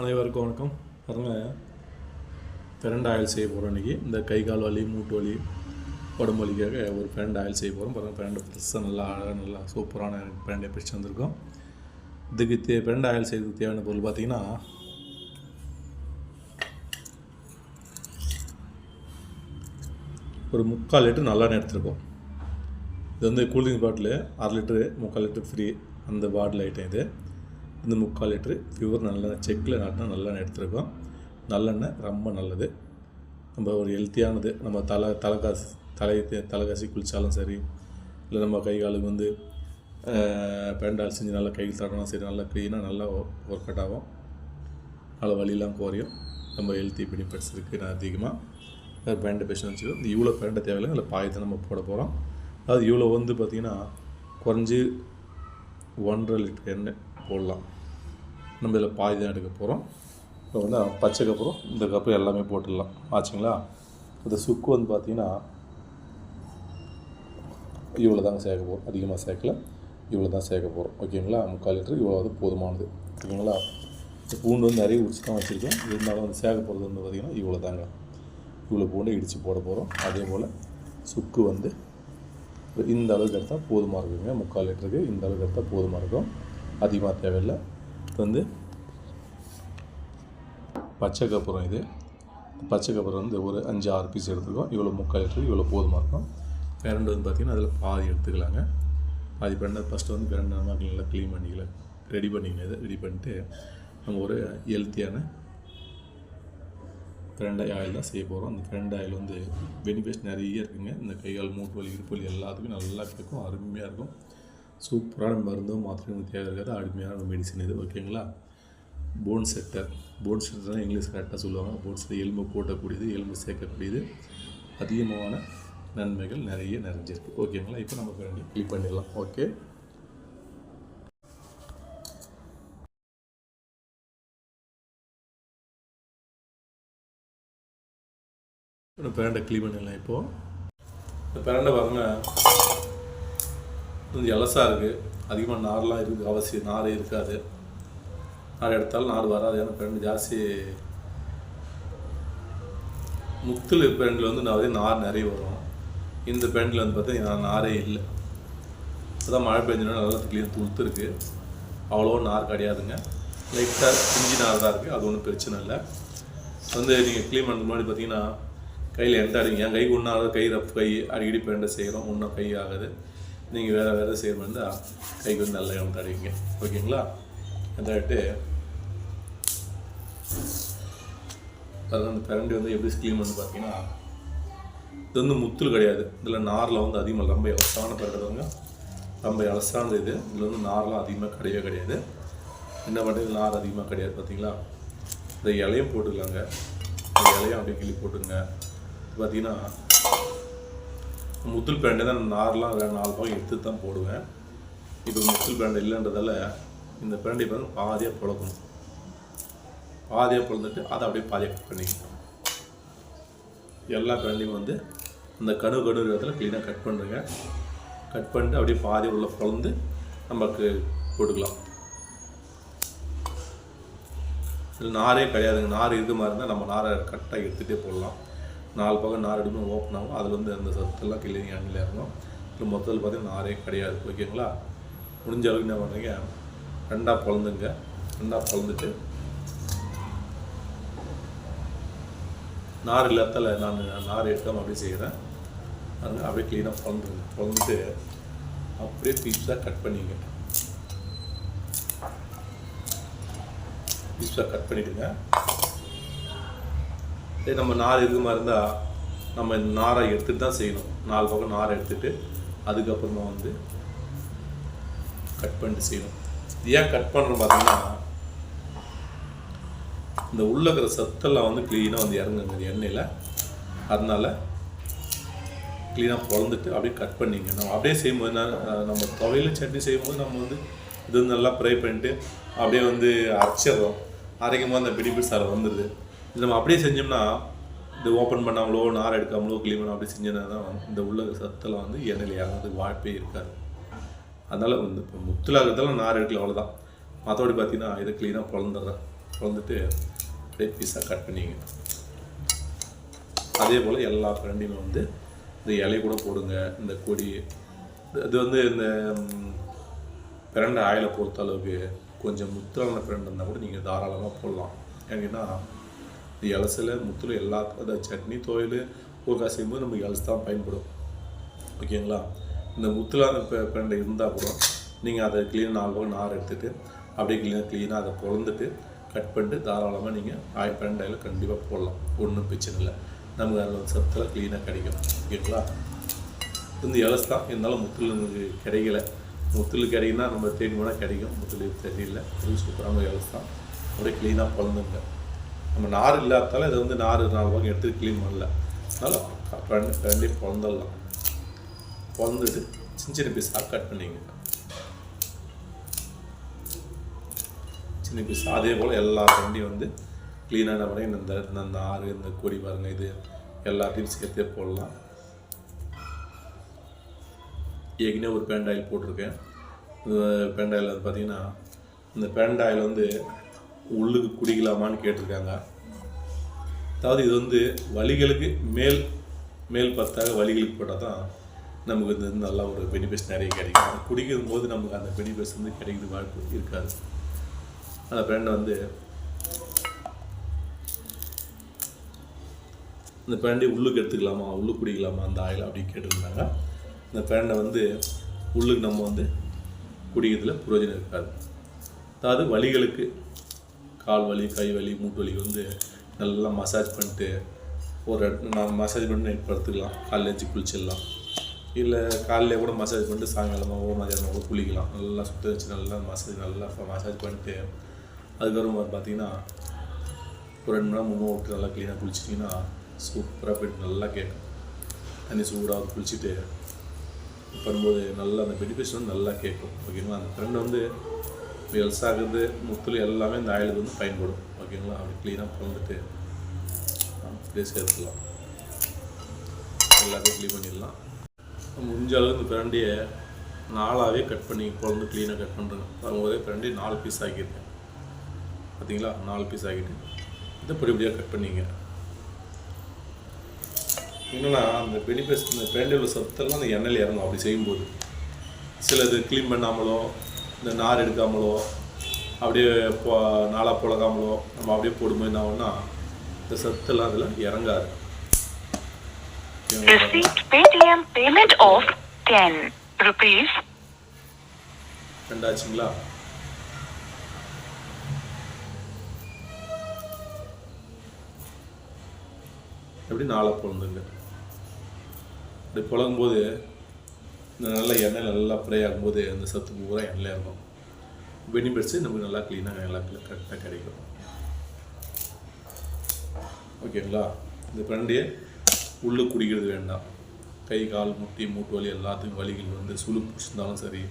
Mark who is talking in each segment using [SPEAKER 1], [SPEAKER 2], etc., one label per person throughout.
[SPEAKER 1] அனைவருக்கும் வணக்கம். பாருங்கள் ஃப்ரெண்ட் ஆயில் செய்ய போகிறோம் இன்றைக்கி இந்த கை கால் வலி மூட்டு வலி உடம்பு வலிக்காக ஒரு ஃப்ரெண்ட் ஆயில் செய்ய போகிறோம் பாருங்கள் ஃப்ரெண்டு பெருசாக நல்லா அழகாக நல்லா சூப்பரான ஃப்ரெண்டை பிரித்து வந்திருக்கோம். இதுக்கு தே ஃப்ரெண்ட் ஆயில் செய்யறதுக்கு தேவையான பொருள் பார்த்தீங்கன்னா ஒரு முக்கால் லிட்டர் நல்லெண்ணெய் எடுத்துருக்கோம். இது வந்து கூலிங் பாட்டில் அரை லிட்டரு முக்கால் லிட்டர் ஃப்ரீ அந்த பாட்டில் ஐட்டம் இது. இந்த முக்கால் லிட்ரு பியூர் நல்லெண்ணெய் செக்கில் நாட்டினா நல்லெண்ணெய் எடுத்துருக்கோம். நல்லெண்ணெய் ரொம்ப நல்லது. நம்ம ஒரு ஹெல்த்தியானது நம்ம தலை தலைக்காசு தலை தலைக்காசி குளித்தாலும் சரி இல்லை நம்ம கை காலுக்கு வந்து பேண்டால் செஞ்சு நல்லா கையில் தடனா சரி நல்லா க்ளீனாக நல்லா ஒர்க் அவுட் ஆகும். நல்லா வழியெலாம் குறையும். நம்ம ஹெல்த்தி பெனிஃபிட்ஸ் இருக்குது அதிகமாக பேண்டை பேஷன் வச்சுக்கோ இந்த இவ்வளோ பேண்டை தேவையில்லை இல்லை பாயத்தை நம்ம போட போகிறோம் அதாவது இவ்வளோ வந்து பார்த்திங்கன்னா குறைஞ்சி ஒன்றரை லிட்டர் எண்ணெய் போடலாம். நம்ம இதில் பாதி தான் எடுக்க போகிறோம். இப்போ வந்து பச்சைக்கு அப்புறம் இந்த கப்பு எல்லாமே போட்டுடலாம். ஆச்சுங்களா? இந்த சுக்கு வந்து பார்த்திங்கன்னா இவ்வளோ தாங்க சேர்க்க போகிறோம். அதிகமாக சேர்க்கல. இவ்வளோ தான் சேர்க்க போகிறோம். ஓகேங்களா? முக்கால் லிட்டர் இவ்வளோ அது போதுமானது. ஓகேங்களா? இந்த பூண்டு வந்து நிறைய உரிச்சு தான் வச்சுருக்கேன். இருந்தாலும் வந்து சேர்க்க போகிறது வந்து பார்த்திங்கன்னா இவ்வளோ தாங்க. இவ்வளோ பூண்டு இடித்து போட போகிறோம். அதே போல் சுக்கு வந்து இந்த அளவுக்கு எடுத்தால் போதுமாக இருக்குங்க. முக்கால் லிட்டருக்கு இந்த அளவுக்கு எடுத்தால் போதுமாக இருக்கும். அதிகமாக தேவையில்லை. வந்து பச்சை கப்புறம் இது. பச்சை கப்புறம் வந்து ஒரு அஞ்சு ஆறு பீஸ் எடுத்துக்கோம் இவ்வளோ முக்கால் லிட்டர் இவ்வளோ போதுமாக இருக்கும். பிரண்டு வந்து பார்த்திங்கன்னா அதில் பாதி எடுத்துக்கலாங்க. பாதி பிரண்டை ஃபஸ்ட்டு வந்து பிரண்டை நம்ம நல்லா க்ளீன் பண்ணிக்கல. ரெடி பண்ணிக்கணும் இதை. ரெடி பண்ணிட்டு நம்ம ஒரு ஹெல்த்தியான ஃப்ரெண்ட் ஆயில் தான் செய்ய போகிறோம் அந்த ஃப்ரெண்ட் ஆயில் வந்து பெனிஃபிட்ஸ் நிறைய இருக்குங்க. இந்த கைகால் மூட்டு வலி இருப்பலி வலி எல்லாத்துக்கும் நல்லா கேட்கும். அருமையாக இருக்கும். சூப்பரான மருந்தும் மாத்திரையும் தேவை இருக்காது அருமையான மெடிசன் இது. ஓகேங்களா phone setter phone setter English கரெக்டாக சொல்லுவாங்க. போன்ஸில் எலும்பு போட்டக்கூடியது எலும்பு சேர்க்கக்கூடியது. அதிகமான நன்மைகள் நிறைய நிறைஞ்சிருக்கு. ஓகேங்களா இப்போ நம்ம வேண்டிய கிளிக் பண்ணிடலாம். ஓகே இந்த பேரண்டை க்ளீன் பண்ணிடலாம் இப்போது இந்த பேரண்டை பாருங்க. கொஞ்சம் எலசாக இருக்குது அதிகமாக நார்லாம் இருக்குது அவசியம் நார் இருக்காது. நார் எடுத்தாலும் நார் வராது. ஏன்னா பேரண்ட் ஜாஸ்தி முத்தில் பெண்டில் வந்து நான் அதே நார் நிறைய வரும். இந்த பெண்டில் வந்து பார்த்தீங்கன்னா நாரே இல்லை. அதான் மழை பெஞ்சதுனால நல்லா கிளியர் துளுத்துருக்கு. அவ்வளோ நார் கிடையாதுங்க. லைட்டாக இஞ்சி நார் தான் இருக்குது அது ஒன்றும் பிரச்சனை இல்லை. வந்து நீங்கள் க்ளீன் பண்ணுறது முன்னாடி பார்த்தீங்கன்னா கையில் எந்த அடிங்க. என் கைக்கு ஒன்றாவது கை ரஃப் கை அடிக்கடி பெண்டை செய்கிறோம் ஒன்றும் கை ஆகுது. நீங்கள் வேறு வேறு செய்கிற இருந்தால் கைக்கு வந்து நல்லா எந்த அடிங்க. ஓகேங்களா? எந்தாட்டு அதில் அந்த பிரண்டி வந்து எப்படி ஸ்கீம் வந்து பார்த்தீங்கன்னா இது வந்து முத்துல் கிடையாது. இதில் நாரில் வந்து அதிகமாக ரொம்ப அலசான பிறகுங்க ரொம்ப இலசானது இது. இதில் வந்து நார்லாம் அதிகமாக கிடையவே கிடையாது. என்ன பண்ணுறது? நார் அதிகமாக கிடையாது பார்த்தீங்களா? இந்த இலையும் போட்டுக்கலாங்க. இந்த இலையும் அப்படியே கிளி போட்டுங்க. பார்த்தீங்கன்னா முத்துல் பேண்டை தான் நார்லாம் வேறு நாலு பாகம் எடுத்து தான் போடுவேன். இப்போ முத்துல் பேண்டை இல்லைன்றதால இந்த பேண்டை வந்து பாதியாக பிழக்கணும். பாதியாக பிறந்துட்டு அதை அப்படியே பாதியாக கட் பண்ணிக்கணும் எல்லா பேண்டையும் வந்து அந்த கணு கணு இடத்துல க்ளீனாக கட் பண்ணுறங்க கட் பண்ணிட்டு அப்படியே பாதி உள்ளே பிறந்து நமக்கு போட்டுக்கலாம். இதில் நாரே கிடையாதுங்க. நார் இருக்க மாதிரி இருந்தால் நம்ம நாரை கரெக்டாக எடுத்துகிட்டே போடலாம். நாலு பக்கம் நார் எடுக்கணும் ஓப்பன் ஆகும். அதில் வந்து அந்த சத்தெல்லாம் கிளீனிங் அண்ணில் இறங்கும் இதில் மொத்தத்தில் பார்த்தீங்கன்னா நாரே கிடையாது. ஓகேங்களா முடிஞ்ச அளவுக்கு என்ன பண்ணுறீங்க ரெண்டாக பிறந்துங்க ரெண்டாக பிறந்துட்டு நார் இல்லாத நான் நார் எடுக்காமல் அப்படியே செய்கிறேன் அதுங்க அப்படியே க்ளீனாக பிறந்து பிறந்துட்டு அப்படியே பீஸாக கட் பண்ணிங்க பீஸாக கட் பண்ணிவிடுங்க இதே நம்ம நார் இருக்க மாதிரி இருந்தால் நம்ம இந்த நாரை எடுத்துகிட்டு தான் செய்யணும். நாலு பக்கம் நாரை எடுத்துகிட்டு அதுக்கப்புறமா வந்து கட் பண்ணிட்டு செய்யணும். ஏன் கட் பண்ணுறோம் பார்த்தீங்கன்னா இந்த உள்ள இருக்கிற சத்தெல்லாம் வந்து க்ளீனாக வந்து இறங்குங்க எண்ணெயில். அதனால க்ளீனாக பிறந்துட்டு அப்படியே கட் பண்ணிங்க. நம்ம அப்படியே செய்யும்போது என்ன, நம்ம துவையில் சட்னி செய்யும்போது நம்ம வந்து இது நல்லா ஃப்ரை பண்ணிட்டு அப்படியே வந்து அரைச்சிடுறோம் அரைக்கும் போது அந்த பிடிபிட்ஸ் அதில் வந்துடுது இது நம்ம அப்படியே செஞ்சோம்னா இது ஓப்பன் பண்ணாமலோ நார் எடுக்காமலோ க்ளீன் பண்ணாம அப்படியே செஞ்சோன்னா தான் இந்த உள்ள சத்தெல்லாம் வந்து எண்ணெயில் இறங்குறதுக்கு வாய்ப்பே இருக்காது. அதனால் வந்து இப்போ முத்தில் இருக்கிறதெல்லாம் நார் எடுக்கல அவ்வளோதான் மற்றபடி பார்த்தீங்கன்னா இதை க்ளீனாக பிறந்துடுறேன் குழந்துட்டு அப்படியே பீஸாக கட் பண்ணிங்க. அதே போல் எல்லா பிரண்டையுமே வந்து இந்த இலை கூட போடுங்க இந்த கொடி. இது வந்து இந்த ம், பிரண்டை ஆயிலை பொறுத்த அளவுக்கு கொஞ்சம் முத்தலான பிரண்டை இருந்தால் கூட நீங்கள் தாராளமாக போடலாம். ஏன்னா இந்த இலசில் முத்தில் எல்லா அந்த சட்னி துவையல் ஊறுகாய் செய்யும்போது நமக்கு இலசு தான் பயன்படும். ஓகேங்களா? இந்த முத்துலான பெ- பிரண்டை இருந்தால் கூட நீங்கள் அதை க்ளீன் நாலு நார் எடுத்துகிட்டு அப்படியே க்ளீனாக க்ளீனாக அதை பொழந்துட்டு கட் பண்ணிட்டு தாராளமாக நீங்கள் ஆய் பிரண்டையில் கண்டிப்பாக போடலாம். ஒன்றும் பிரச்சனை இல்லை. நமக்கு அதில் வந்து சத்தெல்லாம் க்ளீனாக கிடைக்கும். ஓகேங்களா? இந்த இலசு தான். இருந்தாலும் முத்தில் கிடைக்கல. முத்தில் கிடைக்குன்னா நம்ம தேடி போனால் கிடைக்கும். முத்தில் தெரியல. இது சூப்பரான இலசு தான். அப்படியே க்ளீனாக பிறந்துங்க நம்ம நார் இல்லாதால இதை வந்து நார் நாலு பக்கம் எடுத்து க்ளீன் பண்ணல. அதனால் ரெண்டு ரெண்டையும் பிறந்துட்டு பொழந்துட்டு சின்ன சின்ன பீஸாக கட் பண்ணிங்க சின்ன பீஸ் அதே போல் எல்லா வண்டியும் வந்து க்ளீனான வரை இந்த இந்த நார் இந்த கொடி பாருங்கள் இது எல்லாத்தையும் சேர்த்தே போடலாம். ஏற்கனவே ஒரு பேண்ட் ஆயில் போட்டிருக்கேன். இந்த பேண்ட் ஆயில் வந்து பார்த்தீங்கன்னா இந்த பேண்ட் ஆயில் வந்து உள்ளுக்கு குடிக்கலாமான்னு கேட்டிருக்காங்க. அதாவது இது வந்து வலிகளுக்கு மேல் மேல் பத்தாக வலிகளுக்கு போட்டால் தான் நமக்கு இது நல்லா ஒரு பெனிஃபிட்ஸ் நிறைய கிடைக்கும். குடிக்கும் போது நமக்கு அந்த பெனிஃபிட்ஸ் வந்து கிடைக்கிறது வாய்ப்பு இருக்காது. அந்த பேண்டை வந்து இந்த பேண்டை உள்ளுக்கு எடுத்துக்கலாமா? உள்ளுக்கு குடிக்கலாமா? அந்த ஆயில்? அப்படின்னு கேட்டிருந்தாங்க. இந்த பேண்டை வந்து உள்ளுக்கு நம்ம வந்து குடிக்கிறதுல புரோஜனம் இருக்காது. அதாவது வலிகளுக்கு கால் வலி கை வலி மூட்டு வலி வந்து நல்லா மசாஜ் பண்ணிட்டு ஒரு நான் மசாஜ் பண்ணி நைட் படுத்துக்கலாம் காலைல எழுந்து குளிச்சிடலாம். இல்லை காலையில் கூட மசாஜ் பண்ணிட்டு சாயங்காலமாக மதியானமாக கூட குளிக்கலாம். நல்லா சுத்த வச்சு நல்லா மசாஜ் நல்லா மசாஜ் பண்ணிட்டு அதுக்கப்புறம் பார்த்தீங்கன்னா ஒரு ரெண்டு மணி நேரம் மூணு விட்டு நல்லா க்ளீனாக குளிச்சிட்டிங்கன்னா சூப்பராக போயிட்டு நல்லா கேட்கும் தண்ணி சூடாக குளிச்சுட்டு பண்ணும்போது நல்லா அந்த பெனிஃபிட்ஸ் வந்து நல்லா கேட்கும் ஓகேங்களா அந்த ஃப்ரெண்ட் வந்து எல்சாகுது முத்துல எல்லாமே இந்த ஆயிலுக்கு வந்து பயன்படும். ஓகேங்களா அப்படி க்ளீனாக பிறந்துட்டு அப்படியே சேர்த்துக்கலாம். எல்லாத்தையும் க்ளீன் பண்ணிடலாம். முடிஞ்ச அளவுக்கு இந்த பிரண்டியை நாளாகவே கட் பண்ணி குழந்தை க்ளீனாக கட் பண்ணுறேன் வரும்போதே பிரண்டி நாலு பீஸ் ஆக்கியிருக்கேன் பார்த்தீங்களா நாலு பீஸ் ஆக்கிட்டு இதை பொடி பொடியாக கட் பண்ணிங்க. என்னன்னா அந்த பெனிஃபிட்ஸ் இந்த உள்ள சத்தெல்லாம் அந்த எண்ணெயில் இறங்கும். அப்படி செய்யும்போது சிலது க்ளீன் பண்ணாமலோ இந்த நார் எடுக்காமலோ அப்படியே பொ நாளாக புழகாமலோ நம்ம அப்படியே போடும்போது என்ன ஆகும்னா இந்த சத்தெல்லாம் அதில் இறங்காது.
[SPEAKER 2] Received Paytm payment of 10 rupees.
[SPEAKER 1] ரெண்டாச்சுங்களா? எப்படி நாளை பொழந்துங்க அப்படி புழங்கும்போது இந்த நல்ல எண்ணெய் நல்லா ஃப்ரை ஆகும்போது அந்த சத்து பூரா எண்ணெயில் இருக்கும். பெனிஃபிட்ஸு நமக்கு நல்லா க்ளீனாக நல்லா கரெக்டாக கிடைக்கும் ஓகேங்களா? இந்த பிரண்டியை உள்ளே குடிக்கிறது வேண்டாம். கை கால் முட்டி மூட்டு வலி எல்லாத்துக்கும் வலிகள் வந்து சுழு பிடிச்சிருந்தாலும் சரி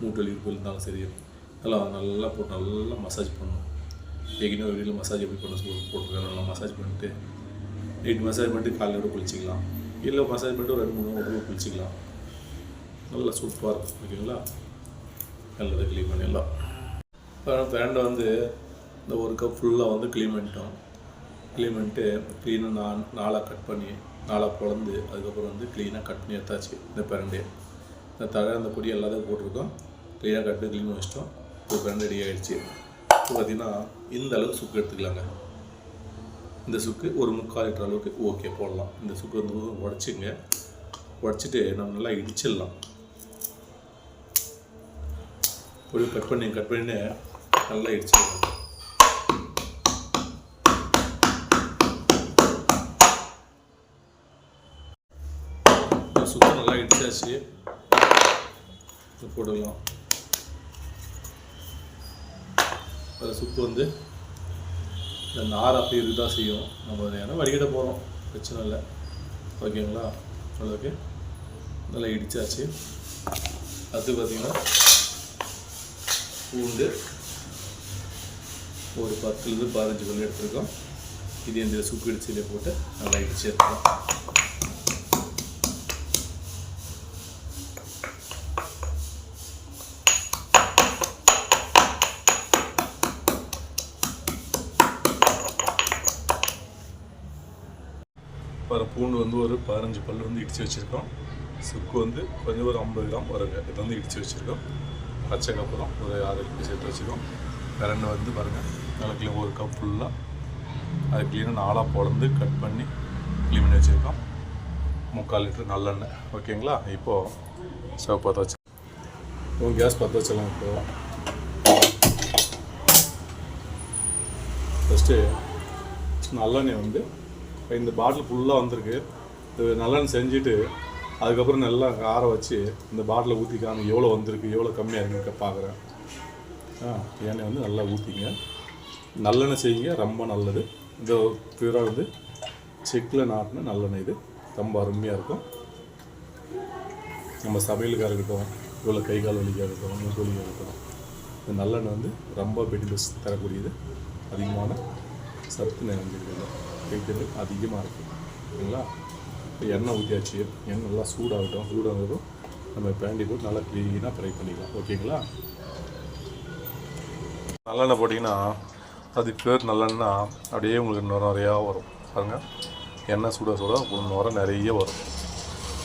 [SPEAKER 1] மூட்டு வலி இருந்தாலும் சரி அதெல்லாம் நல்லா போட்டு நல்லா மசாஜ் பண்ணணும். ஏற்கனவே வெளியில் மசாஜ் எப்படி பண்ண சொல்லி போட்டுருக்காங்க நல்லா மசாஜ் பண்ணிட்டு நைட் மசாஜ் பண்ணிட்டு காலையில் கூட குளிச்சிக்கலாம். இல்லை மசாஜ் பண்ணிட்டு ஒரு ரெண்டு மூணு உடம்பு குளிச்சிக்கலாம். நல்லா சூப்பராக இருக்கும் ஓகேங்களா நல்லதை க்ளீன் பண்ணிடலாம். இப்போ பேண்டை வந்து இந்த ஒரு கப் ஃபுல்லாக வந்து க்ளீன் பண்ணிட்டோம். க்ளீன் பண்ணிட்டு க்ளீனாக நான் நாளாக கட் பண்ணி நாளாக பொழந்து அதுக்கப்புறம் வந்து க்ளீனாக கட் பண்ணி எடுத்தாச்சு இந்த பிரண்டே இந்த தழை அந்த பொடி எல்லாத்தையும் போட்டிருக்கோம். க்ளீனாக கட்டு க்ளீன் வச்சிட்டோம். ஒரு பிரண்டு ரெடி ஆகிடுச்சு இப்போ பார்த்தீங்கன்னா இந்த அளவுக்கு சுக்கு எடுத்துக்கலாங்க. இந்த சுக்கு ஒரு முக்கால் லிட்டர் அளவுக்கு ஓகே போடலாம். இந்த சுக்கு வந்து உடச்சிங்க. உடச்சிட்டு நம்ம நல்லா இடிச்சிடலாம். ஒரு கட் பண்ணி கட் பண்ணி நல்லா இடிச்சிடலாம். சுக்கு நல்லா இடிச்சாச்சு. போடலாம். அது சுக்கு வந்து இந்த நார் அப்படி இருக்கு தான் செய்யும். நம்ம அதை ஏன்னா வடிகட்ட போகிறோம் பிரச்சனை இல்லை. ஓகேங்களா? ஓகே நல்லா இடிச்சாச்சு. அது பார்த்திங்கன்னா பூண்டு ஒரு பத்துலேருந்து பதினஞ்சு கொள்ளி எடுத்துருக்கோம். இது இந்த சுக்கு இடிச்சிலே போட்டு நல்லா இடிச்சு எடுத்துக்கலாம் வர பூண்டு வந்து ஒரு பதினஞ்சு பல் வந்து இடித்து வச்சுருக்கோம். சுக்கு வந்து கொஞ்சம் ஒரு ஐம்பது கிராம் வருங்க. இது வந்து இடித்து வச்சுருக்கோம். பச்சை கப்புறம் ஒரு ஆறு பீஸ் சேர்த்து வச்சுருக்கோம். கரண்ட் வந்து பாருங்கள் நல்லா க்ளீன் ஒரு கப் ஃபுல்லாக அது க்ளீனாக நாலாக பொழந்து கட் பண்ணி க்ளீன் பண்ணி வச்சுருக்கோம். முக்கால் லிட்டர் நல்லெண்ணெய். ஓகேங்களா இப்போது ஸ்டவ் பற்ற வச்சு உங்கள் கேஸ் பற்ற வச்சலாம் இப்போ. ஃபஸ்ட்டு நல்லெண்ணெய் வந்து இந்த பாட்டில் ஃபுல்லாக வந்திருக்கு. நல்லெண்ணெய் செஞ்சுட்டு அதுக்கப்புறம் நல்லா ஆற வச்சு இந்த பாட்டிலை ஊற்றிக்காம எவ்வளோ வந்திருக்கு எவ்வளோ கம்மியாக இருக்குன்னு பார்க்குறேன் ஆ எண்ணெய் வந்து நல்லா ஊற்றிங்க நல்லெண்ணெய் செய்யுங்க ரொம்ப நல்லது. இந்த பியூராக வந்து செக்கில் நாட்டின நல்லெண்ணெய் இது. ரொம்ப அருமையாக இருக்கும். நம்ம சமையலுக்காக இருக்கட்டும் இவ்வளோ கை கால் வலிக்காக இருக்கட்டும் மூட்டு வலிக்காக இருக்கட்டும். இந்த நல்லெண்ணெய் வந்து ரொம்ப பெனிஃபிட்ஸ் தரக்கூடியது. அதிகமான சத்து நிறைஞ்சிருக்குது கைத்தறி அதிகமாக இருக்குது ஓகேங்களா இப்போ எண்ணெய் ஊற்றியாச்சு எண்ணெய் நல்லா சூடாகட்டும். சூடாகட்டும் நம்ம பேண்டி போட்டு நல்லா க்ளீனாக ஃப்ரை பண்ணிக்கலாம் ஓகேங்களா? நல்லெண்ணெய் போட்டிங்கன்னா அது பேர் நல்லெண்ணா அப்படியே உங்களுக்கு நுர நிறையா வரும். பாருங்கள் எண்ணெய் சூடாக சூடாக உங்களுக்கு நுர நிறைய வரும்.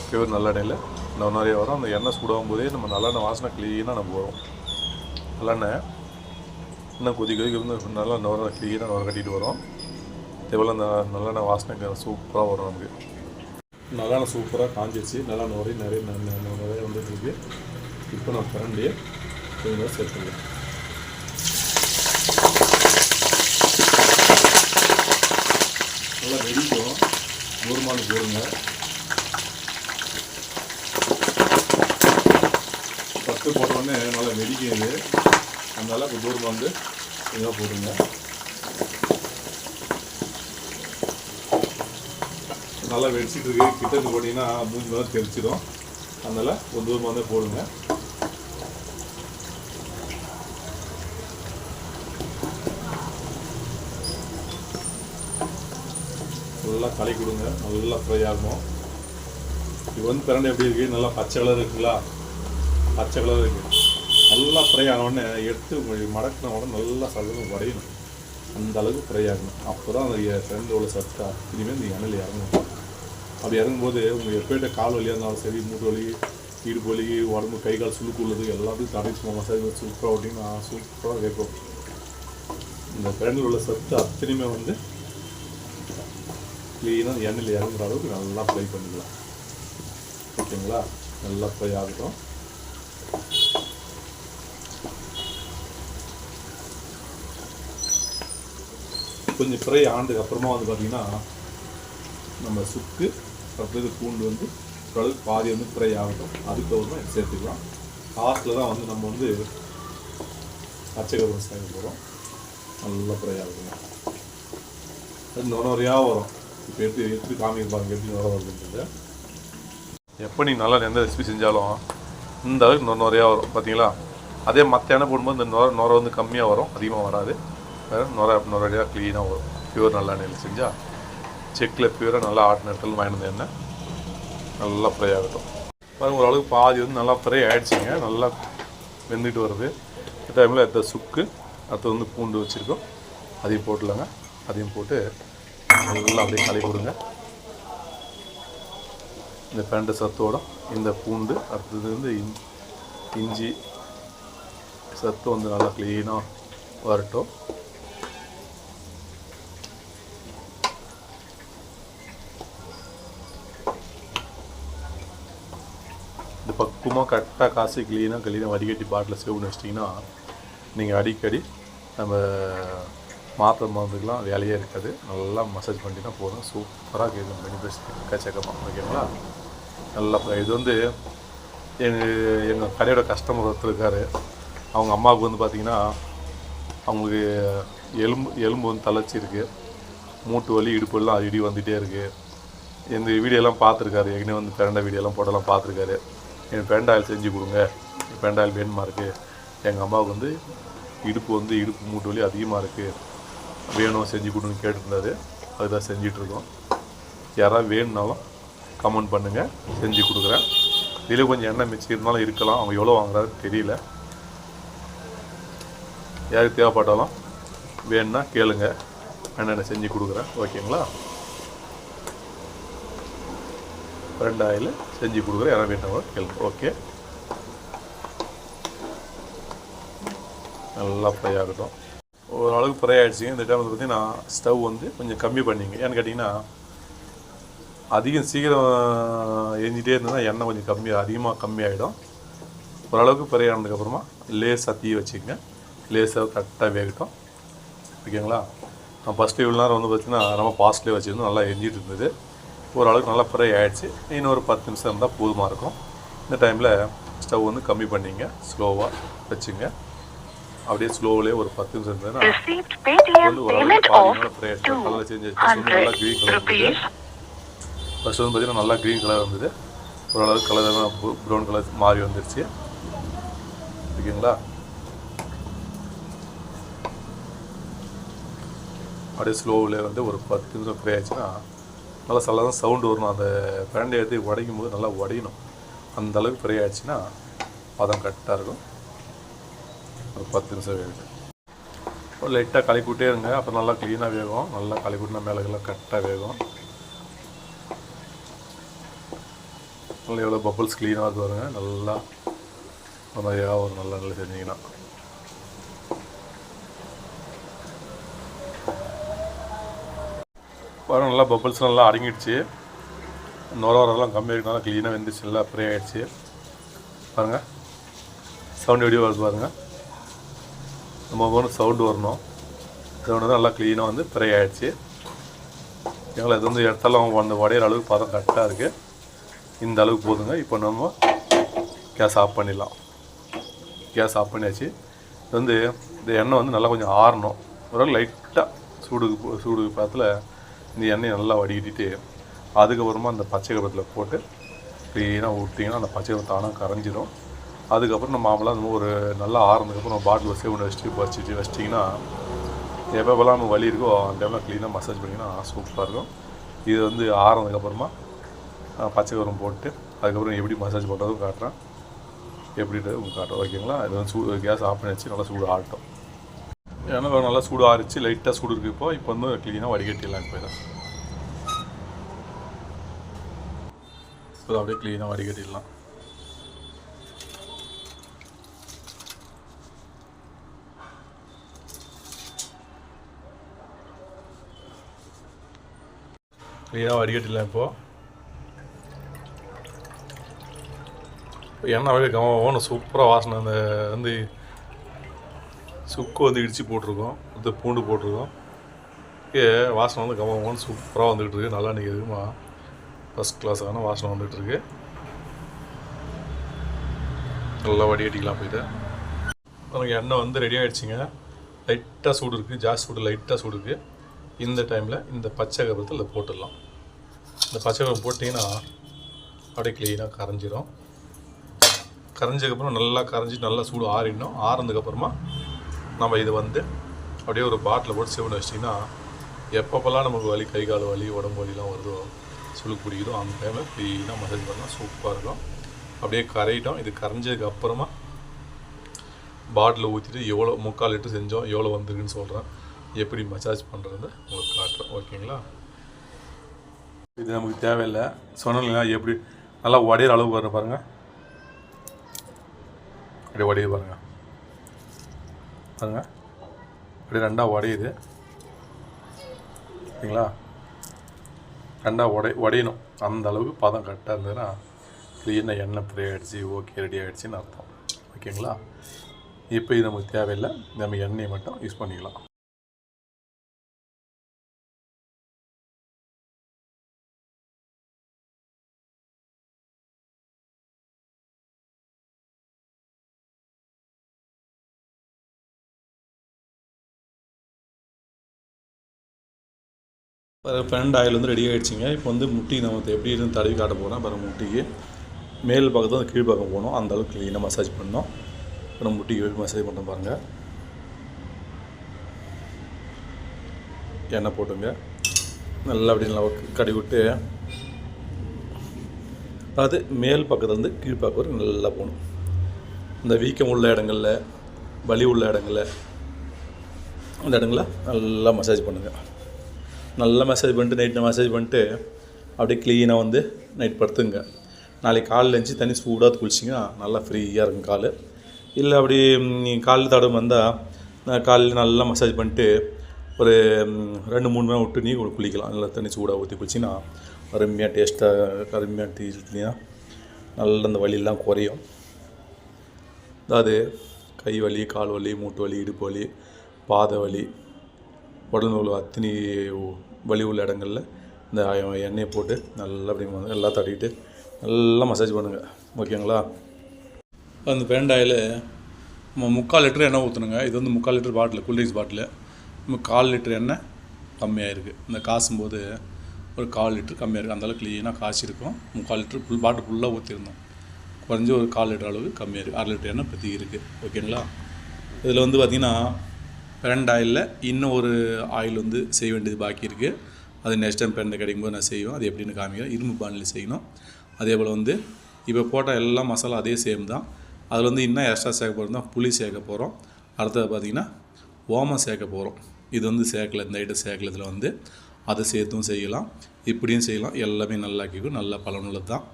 [SPEAKER 1] பியூர் நல்லெண்ணெயில் நுர நிறைய வரும். அந்த எண்ணெய் சூடாகும் போதே நம்ம நல்லெண்ணெய் வாசனை க்ளீனாக நம்ம வரும். நல்லெண்ணெய் இன்னும் கொதி கொதிக்க வந்து நல்லா நுர க்ளீனாக நுர கட்டிகிட்டு வரும். இதேபோல் அந்த நல்லெண்ணெய் வாசனை சூப்பராக வரும் நமக்கு. நல்லா சூப்பராக காஞ்சிச்சு நல்லா நுரை நிறைய நிறைய வந்துட்டுருக்கு இப்போ நான் கரண்டியை கொஞ்சம் சேர்த்துக்கலாம் நல்லா வெடிக்கும் நூறுமானு போடுங்க. பத்து போட்டோடனே நல்லா வெடிக்குது. அதனால இப்போ தூரமாக வந்து இதாக போடுங்க. நல்லா வெடிச்சிட்டு இருக்கு. கிட்ட போட்டிங்கன்னா மூஞ்சி மாதிரி தெரிச்சிடும் அதனால் கொஞ்சம் தூரமாக வந்து போடுங்க. நல்லா களை கொடுங்க. நல்லா ஃப்ரை ஆகணும். இது வந்து பிரண்டை எப்படி இருக்கு? நல்லா பச்சை கலர் இருக்குங்களா? பச்சை கலர் இருக்குது நல்லா ஃப்ரை ஆனவுடனே எடுத்து மடக்கின உடனே நல்லா சதவீதம் வரையணும் அந்த அளவுக்கு ஃப்ரை ஆகணும். அப்போ தான் அந்த ஃப்ரெண்டு உள்ள சத்தா. இனிமேல் இந்த எண்ணெயில் இறங்கணும். அப்படி இறங்கும்போது உங்கள் எப்பேட்ட கால் வலியாக இருந்தாலும் சரி மூட்டு வலி இடுப்பு வலி உடம்பு கை கால் சுழுக்கு உள்ளது எல்லாத்தையும் தடைச்சு மசாஜ் சூப்பராக அப்படின்னா சூப்பராக கேட்கும். இந்த ஃப்ரெண்டில் உள்ள சத்து அத்தனையுமே வந்து க்ளீனாக எண்ணெயில் இறங்குற அளவுக்கு நல்லா ஃப்ரை பண்ணிக்கலாம். ஓகேங்களா? நல்லா ஃப்ரை ஆகட்டும். கொஞ்சம் ஃப்ரை ஆனதுக்கு அப்புறமா வந்து பார்த்தீங்கன்னா நம்ம சுக்கு அடுத்தது பூண்டு வந்து ஓரளவுக்கு பாதி வந்து ஃப்ரை ஆகட்டும். அதுக்கப்புறமா இது சேர்த்துக்கலாம். லாஸ்ட்டில் தான் வந்து நம்ம வந்து பச்சை சேர்க்க போகிறோம் நல்லா ஃப்ரை ஆகணும் அது நுர வரும். இப்போ எடுத்து எடுத்து காமிப்பாங்க எப்படி நுர வருதுன்றது. எப்போ நீங்கள் நல்லா எந்த ரெசிபி செஞ்சாலும் இந்த அளவுக்கு நுர வரும் பார்த்தீங்களா அதே மற்ற எண்ணெய் போடும்போது இந்த நுர நுர வந்து கம்மியாக வரும் அதிகமாக வராது. வேறு நுர நுரையாக க்ளீனாக வரும். பியூர் நல்லெண்ணெயில் செஞ்சால் செக்கில் பியூராக நல்லா ஆட்டின இடத்துல வாங்கிட்டு எண்ணெய் நல்லா ஃப்ரை ஆகட்டும். பாருங்கள் ஓரளவுக்கு பாதி வந்து நல்லா ஃப்ரை ஆகிடுச்சிங்க நல்லா வெந்துட்டு வருது. இந்த டைமில் அடுத்த சுக்கு அடுத்து வந்து பூண்டு வச்சுருக்கோம். அதையும் போட்டுலாங்க அதையும் போட்டு நல்லா அப்படியே களி கொடுங்க இந்த பேண்ட சத்தோட இந்த பூண்டு அடுத்தது வந்து இஞ்சி சத்து வந்து நல்லா க்ளீனாக வரட்டும். சுத்தமாக கரெக்டாக காசு க்ளீனாக க்ளீனாக வடிகட்டி பாட்டில் சேவ்னு வச்சிட்டிங்கன்னா நீங்கள் அடிக்கடி நம்ம மாத்திரை மருந்துக்கெலாம் வேலையே இருக்காது. நல்லா மசாஜ் பண்ணிட்டீங்கன்னா போதும். சூப்பராக கேட்கும் பெனிஃபிட்ஸ் எக்கச்சக்கமாக ஓகேங்களா? நல்லா இது வந்து எங்கள் எங்கள் கடையோட கஸ்டமர் ஒருத்தர் இருக்கார். அவங்க அம்மாவுக்கு வந்து பார்த்திங்கன்னா அவங்களுக்கு எலும்பு எலும்பு வந்து தளர்ச்சிருக்கு மூட்டு வலி இடுப்பெல்லாம் அடி அடிக்கடி வந்துகிட்டே இருக்குது இந்த வீடியோலாம் பார்த்துருக்காரு. ஏற்கனவே வந்து பிறண்ட வீடியோலாம் போட்டோலாம் பார்த்துருக்காரு. எனக்கு பேரண்டா ஆயில் செஞ்சு கொடுங்க. பேரண்டா ஆயில் வேணுமா இருக்குது எங்கள் அம்மாவுக்கு வந்து இடுப்பு வந்து இடுப்பு மூட்டு வலி அதிகமாக இருக்குது வேணும் செஞ்சு கொடுன்னு கேட்டிருந்தாரு. அதுதான் செஞ்சிட்ருக்கோம் யாராவது வேணும்னாலும் கமெண்ட் பண்ணுங்கள் செஞ்சு கொடுக்குறேன். இதில் கொஞ்சம் எண்ணெய் மிச்சம் இருந்தாலும் இருக்கலாம். அவங்க எவ்வளோ வாங்குறாருன்னு தெரியல. யாருக்கு தேவைப்பட்டாலும் வேணும்னா கேளுங்க. என்னென்ன செஞ்சு கொடுக்குறேன். ஓகேங்களா? ரெண்டு ஆயில் செஞ்சு கொடுக்குறேன். யாரும் வேண்டாம் கேளுங்க. ஓகே நல்லா ஃப்ரை ஆகட்டும். ஓரளவுக்கு ஃப்ரை ஆகிடுச்சிங்க இந்த டைம் வந்து பார்த்தீங்கன்னா ஸ்டவ் வந்து கொஞ்சம் கம்மி பண்ணிங்க. ஏன்னு கேட்டிங்கன்னா அதிகம் சீக்கிரம் எரிஞ்சிட்டே இருந்ததுன்னா எண்ணெய் கொஞ்சம் கம்மி அதிகமாக கம்மியாகிடும் ஓரளவுக்கு ஃப்ரை ஆனதுக்கப்புறமா லேஸாக தீ வச்சுக்கங்க. லேஸாக கரெக்டாக வேகட்டும். ஓகேங்களா நான் ஃபஸ்ட்டு இவ்வளோ நேரம் வந்து பார்த்தீங்கன்னா ரொம்ப ஃபாஸ்ட்லேயே வச்சுருந்தோம் நல்லா எரிஞ்சிட்டு இருந்தது. ஓரளவுக்கு நல்லா ஃப்ரை ஆகிடுச்சு இன்னொரு பத்து நிமிஷம் இருந்தால் போதுமாக இருக்கும். இந்த டைமில் ஸ்டவ் வந்து கம்மி பண்ணிங்க. ஸ்லோவாக வச்சுங்க. அப்படியே ஸ்லோவிலே ஒரு பத்து நிமிஷம் இருந்ததுன்னா வந்து ஓரளவுக்கு ஃப்ரை ஆகிடுச்சு கலர் சேஞ்ச் ஆகிடுச்சு நல்லா க்ரீன் கலர் இருந்தது. ஃபஸ்ட்டு வந்து பார்த்தீங்கன்னா நல்லா க்ரீன் கலர் இருந்தது. ஓரளவுக்கு கலர் ப்ரௌன் கலர் மாறி வந்துருச்சு. ஓகேங்களா? அப்படியே ஸ்லோவில் வந்து ஒரு பத்து நிமிஷம் ஃப்ரை ஆச்சுன்னா நல்லா சல்ல தான் சவுண்டு வரணும். அந்த பேண்டை எடுத்து உடைக்கும் போது நல்லா உடையணும். அந்த அளவுக்கு ஃப்ரை ஆயிடுச்சுன்னா பதம் கரெக்டாக இருக்கும். ஒரு பத்து நிமிஷம் வேகும் ஒரு லைட்டாக கலக்கி விட்டே இருங்க. அப்புறம் நல்லா க்ளீனாக வேகும். நல்லா கலக்கி விட்டுனா மேலெல்லாம் கரெக்டாக வேகும். நல்லா எவ்வளோ பப்புள்ஸ் க்ளீனாக இருக்கு பாருங்கள் நல்லா நிறையா ஒரு நல்லா நல்லா செஞ்சிங்கன்னா. பாருங்க நல்லா பப்பிள்ஸ் நல்லா அடங்கிடுச்சு. நுர வரதெல்லாம் கம்மியாக நல்லா க்ளீனாக வெந்துச்சு நல்லா ஃப்ரீ ஆகிடுச்சு பாருங்கள் சவுண்ட் வீடியோ வருது பாருங்கள் நம்ம போன சவுண்டு வரணும். சவுண்டு வந்து நல்லா க்ளீனாக வந்து ஃப்ரை ஆகிடுச்சு எங்களை இது வந்து இடத்தெல்லாம் வந்து உடையிற அளவுக்கு பதம் கரெக்டாக இருக்குது இந்த அளவுக்கு போதுங்க. இப்போ நம்ம கேஸ் ஆஃப் பண்ணிடலாம். கேஸ் ஆஃப் பண்ணியாச்சு. இது வந்து இந்த எண்ணெய் வந்து நல்லா கொஞ்சம் ஆறணும். ஒரு லைட்டாக சூடுக்கு போ- சூடுக்கு பக்கத்தில் இந்த எண்ணெயை நல்லா வடிகட்டிட்டு அதுக்கப்புறமா அந்த பச்சை கருவேப்பிலை போட்டு க்ளீனாக விட்டிங்கன்னா அந்த பச்சை கருவேப்பிலை தானாக கரைஞ்சிடும் அதுக்கப்புறம் நம்ம மாம்பழம் அந்த ஒரு நல்லா ஆறுனதுக்கப்புறம் பாட்டில் சேவ் வச்சுட்டு வச்சுட்டு வச்சிட்டிங்கன்னா எப்போப்பெல்லாம் நம்ம வலி இருக்கோ அந்த டைமில் க்ளீனாக மசாஜ் பண்ணிங்கன்னா சூப்பராக இருக்கும். இது வந்து ஆறுனதுக்கப்புறமா பச்சை கரம் போட்டு அதுக்கப்புறம் எப்படி மசாஜ் பண்ணுறதும் காட்டுறேன். எப்படின்றது உங்களுக்கு காட்டுறேன். ஓகேங்களா இது வந்து சூடு கேஸ் ஆஃப் பண்ணி வச்சு நல்லா சூடு ஆகட்டும் ஏன்னா நல்லா சூடு ஆறிச்சு லைட்டாக சூடு இருக்குது இப்போ. இப்போ வந்து க்ளீனாக வடிகட்டிடலாம் போயிடும் இப்போ அப்படியே க்ளீனாக வடிகட்டிடலாம். க்ளீனாக வடிகட்டிடலாம் இப்போது எண்ணெய் அப்படியே கவனம் சூப்பராக வாசனை அந்த வந்து சுக்கு வந்து இடித்து போட்டிருக்கோம். இந்த பூண்டு போட்டிருக்கோம். ஏ வாசனை வந்து கவனம் சூப்பராக வந்துகிட்டு இருக்கு. நல்லா இன்றைக்கி எதுவுமா ஃபஸ்ட் கிளாஸான வாசனை வந்துகிட்டு இருக்கு. நல்லா வடிகட்டிக்கலாம் போயிட்டு. நமக்கு எண்ணெய் வந்து ரெடி ஆகிடுச்சிங்க லைட்டாக சூடு இருக்குது ஜாஸ்தி சூடு லைட்டாக சூடு இருக்குது இந்த டைமில் இந்த பச்சை கபத்தில் இதை போட்டுடலாம். இந்த பச்சை கருவம் போட்டிங்கன்னா அப்படியே க்ளீனாக கரைஞ்சிரும். கரைஞ்சதுக்கப்புறம் நல்லா கரைஞ்சி நல்லா சூடு ஆறிடணும். ஆறினதுக்கப்புறமா நம்ம இது வந்து அப்படியே ஒரு பாட்டில் போட்டு சிவனை வச்சிட்டிங்கன்னா எப்பப்பெல்லாம் நமக்கு வலி கை கால் வலி உடம்பு வலிலாம் வருதோ சுளுக்கு பிடிக்குதோ அந்த டைமில் க்ளீனாக மசாஜ் பண்ணால் சூப்பராக இருக்கும். அப்படியே கரையிட்டோம். இது கரைஞ்சதுக்கு அப்புறமா பாட்டில் ஊற்றிட்டு எவ்வளோ முக்கால் லிட்டர் செஞ்சோம் எவ்வளோ வந்திருக்குன்னு சொல்கிறேன் எப்படி மசாஜ் பண்ணுறது உங்களுக்கு காட்டுறேன். ஓகேங்களா? இது நமக்கு தேவையில்லை. சொன்னீங்கன்னா எப்படி நல்லா உடையிற அளவு வர பாருங்கள் அப்படியே உடையுது பாருங்கள் பாருங்க. இப்படி ரெண்டாக உடையுது. சரிங்களா? ரெண்டாக உடை உடையணும். அந்த அளவுக்கு பதம் கரெக்டாக இருந்ததுன்னா க்ளீனாக எண்ணெய் ப்ரே ஆகிடுச்சு ஓகே ரெடி ஆகிடுச்சின்னு அர்த்தம். ஓகேங்களா? இப்போ இது நமக்கு தேவையில்லை. நம்ம எண்ணெயை மட்டும் யூஸ் பண்ணிக்கலாம். ஃப்ரெண்ட் ஆயில் வந்து ரெடி ஆகிடுச்சிங்க இப்போ வந்து முட்டி நம்ம எப்படி இருந்து தடவி காட்ட போகிறோம் பாருங்க முட்டிக்கு மேல் பக்கத்தில் வந்து கீழ் பக்கம் போனோம் அந்த அளவுக்கு க்ளீனாக மசாஜ் பண்ணோம் இப்போ நம்ம முட்டிக்கு எப்படி மசாஜ் பண்ணுறோம் பாருங்கள் எண்ணெய் போட்டுங்க. நல்லா அப்படி நல்லா கடி விட்டு அதாவது மேல் பக்கத்துலேருந்து கீழ் பக்கம் வரைக்கும் நல்லா போகணும். இந்த வீக்கம் உள்ள இடங்களில் வலி உள்ள இடங்களில் அந்த இடங்கள நல்லா மசாஜ் பண்ணுங்கள் நல்லா மசாஜ் பண்ணிட்டு நைட்டில் மசாஜ் பண்ணிட்டு அப்படியே க்ளீனாக வந்து நைட் படுத்துங்க. நாளைக்கு காலில் எழுந்துச்சி தண்ணி சூடாக குளிச்சிங்கன்னா நல்லா ஃப்ரீயாக இருக்கும் கால். இல்லை அப்படி நீங்கள் காலில் தடவை வந்தால் காலில் நல்லா மசாஜ் பண்ணிட்டு ஒரு ரெண்டு மூணு மணி விட்டு நீ குளிக்கலாம். நல்லா தண்ணி சூடாக ஊற்றி குளிச்சிங்கன்னா அருமையாக டேஸ்ட்டாக அருமையாக டீ நல்ல அந்த வலியெல்லாம் குறையும். அதாவது கை வலி கால் வலி மூட்டு வலி இடுப்பு வலி பாத வலி உடல் உள்ள அத்தனை வலி உள்ள இடங்களில் இந்த எண்ணெயை போட்டு நல்லா அப்படி ம- எல்லாம் தடவிட்டு நல்லா மசாஜ் பண்ணுங்கள் ஓகேங்களா? அந்த பேண்டாயில் நம்ம முக்கால் லிட்டர் எண்ணெய் ஊற்றணுங்க இது வந்து முக்கால் லிட்டர் பாட்டில் கூல்ட்ரிங்க்ஸ் பாட்டில். நம்ம கால் லிட்டர் எண்ணெய் கம்மியாக இருக்குது இந்த காசும் போது ஒரு கால் லிட்டர் கம்மியாக இருக்குது அந்தளவுக்கு க்ளீனாக காய்ச்சிருக்கும். முக்கால் லிட்டர் ஃபுல் பாட்டில் ஃபுல்லாக ஊற்றிருந்தோம் குறைஞ்சி ஒரு கால் லிட்டர் அளவுக்கு கம்மியாக இருக்குது அரை லிட்டர் எண்ணெய் பற்றி இருக்குது ஓகேங்களா? இதில் வந்து பார்த்திங்கன்னா பிரண்ட் ஆயிலில் இன்னும் ஒரு ஆயில் வந்து செய்ய வேண்டியது பாக்கி இருக்குது அது நெக்ஸ்ட் டைம் பிரண்டை கிடைக்கும்போது நான் செய்வேன். அது எப்படின்னு காமிக்கிறேன். இரும்பு பானில் செய்யணும். அதே போல் வந்து இப்போ போட்ட எல்லா மசாலா அதே சேம் தான். அதில் வந்து இன்னும் எக்ஸ்ட்ரா சேர்க்க போகிறோம் தான். புளி சேர்க்க போகிறோம் அடுத்தது பார்த்திங்கன்னா ஓமம் சேர்க்க போகிறோம் இது வந்து சேர்க்கல. இந்த ஐட்டம் சேர்க்கல. இதில் வந்து அதை சேர்த்தும் செய்யலாம். இப்படியும் செய்யலாம். எல்லாமே நல்லா கேட்கும். நல்ல பலனுள்ளது தான்.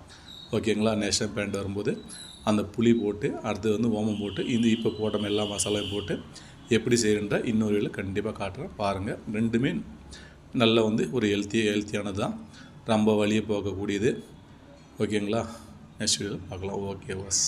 [SPEAKER 1] ஓகேங்களா? நேஷனல் பேண்ட் வரும்போது அந்த புளி போட்டு அடுத்து வந்து ஓமம் போட்டு இந்த இப்போ போட்ட எல்லா மசாலாவும் போட்டு எப்படி செய்கிறன்ற இன்னொரு வேலை கண்டிப்பாக காட்டுறேன். பாருங்கள் ரெண்டுமே நல்ல வந்து ஒரு ஹெல்த்தி ஹெல்த்தியானது தான் ரொம்ப வலியை போகக்கூடியது. ஓகேங்களா நெக்ஸ்ட் வீடியோவில் பார்க்கலாம். Okay was